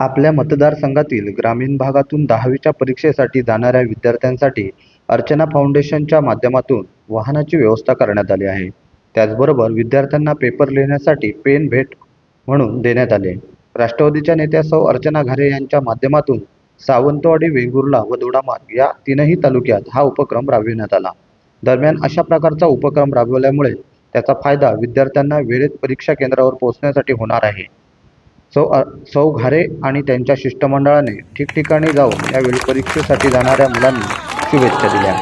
आपल्या मतदारसंघातील ग्रामीण भागातून दहावीच्या परीक्षेसाठी जाणाऱ्या विद्यार्थ्यांसाठी अर्चना फाउंडेशनच्या माध्यमातून वाहनाची व्यवस्था करण्यात आली आहे. त्याचबरोबर विद्यार्थ्यांना पेपर लिहिण्यासाठी पेन भेट म्हणून देण्यात आले. राष्ट्रवादीच्या नेत्या सौ. अर्चना घारे यांच्या माध्यमातून सावंतवाडी वेंगुर्ला व दोडामार्ग या तीनही तालुक्यात हा उपक्रम राबविण्यात आला. दरम्यान अशा प्रकारचा उपक्रम राबवल्यामुळे त्याचा फायदा विद्यार्थ्यांना वेळेत परीक्षा केंद्रावर पोहोचण्यासाठी होणार आहे. सौ सौ घारे आणि त्यांच्या शिष्टमंडळाने ठिकठिकाणी जाऊन यावेळी परीक्षेसाठी जाणाऱ्या मुलांनी शुभेच्छा दिल्या.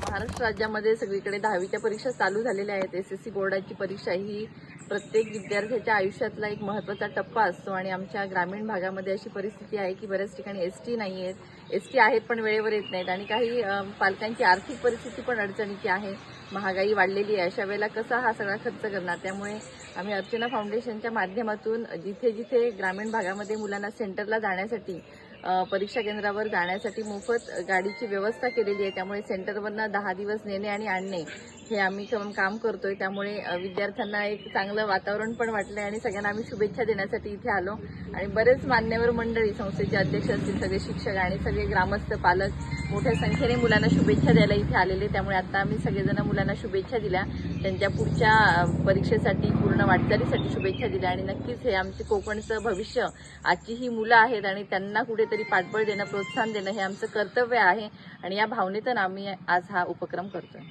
महाराष्ट्र राज्यामध्ये सगळीकडे दहावीच्या परीक्षा चालू झालेल्या आहेत. एस एस सी बोर्डाची परीक्षा ही प्रत्येक विद्यार्थ्याच्या आयुष्यातला एक महत्त्वाचा टप्पा असतो आणि आमच्या ग्रामीण भागामध्ये अशी परिस्थिती आहे की बऱ्याच ठिकाणी एस टी नाही आहेत. एस टी आहेत पण वेळेवर येत नाहीत आणि काही पालकांची आर्थिक परिस्थिती पण अडचणीची आहे. महागाई वाढलेली आहे. अशा वेळेला कसा हा सगळा खर्च करणार? त्यामुळे आम्ही अर्चना फाउंडेशनच्या माध्यमातून जिथे जिथे ग्रामीण भागामध्ये मुलांना सेंटरला जाण्यासाठी परीक्षा केंद्रावर जाण्यासाठी मोफत गाडीची व्यवस्था केलेली आहे. त्यामुळे सेंटरवरनं दहा दिवस नेणे आणि आणणे हे आम्ही काम करतोय. त्यामुळे विद्यार्थ्यांना एक चांगलं वातावरण पण वाटलं आणि सगळ्यांना आम्ही शुभेच्छा देण्यासाठी इथे आलो. आणि बरेच मान्यवर मंडळी संस्थेचे अध्यक्ष असतील सगळे शिक्षक आणि सगळे ग्रामस्थ पालक मोठ्या संख्येने मुलांना शुभेच्छा द्यायला इथे आलेले. त्यामुळे आता आम्ही सगळेजण मुलांना शुभेच्छा दिल्या. त्यांच्या पुढच्या परीक्षेसाठी पूर्ण वाटचालीसाठी शुभेच्छा दिल्या. आणि नक्कीच हे आमचे कोकणचं भविष्य. आजची ही मुलं आहेत आणि त्यांना कुठेतरी पाठबळ देणं प्रोत्साहन देणं हे आमचं कर्तव्य आहे आणि या भावनेतून आम्ही आज हा उपक्रम करतोय.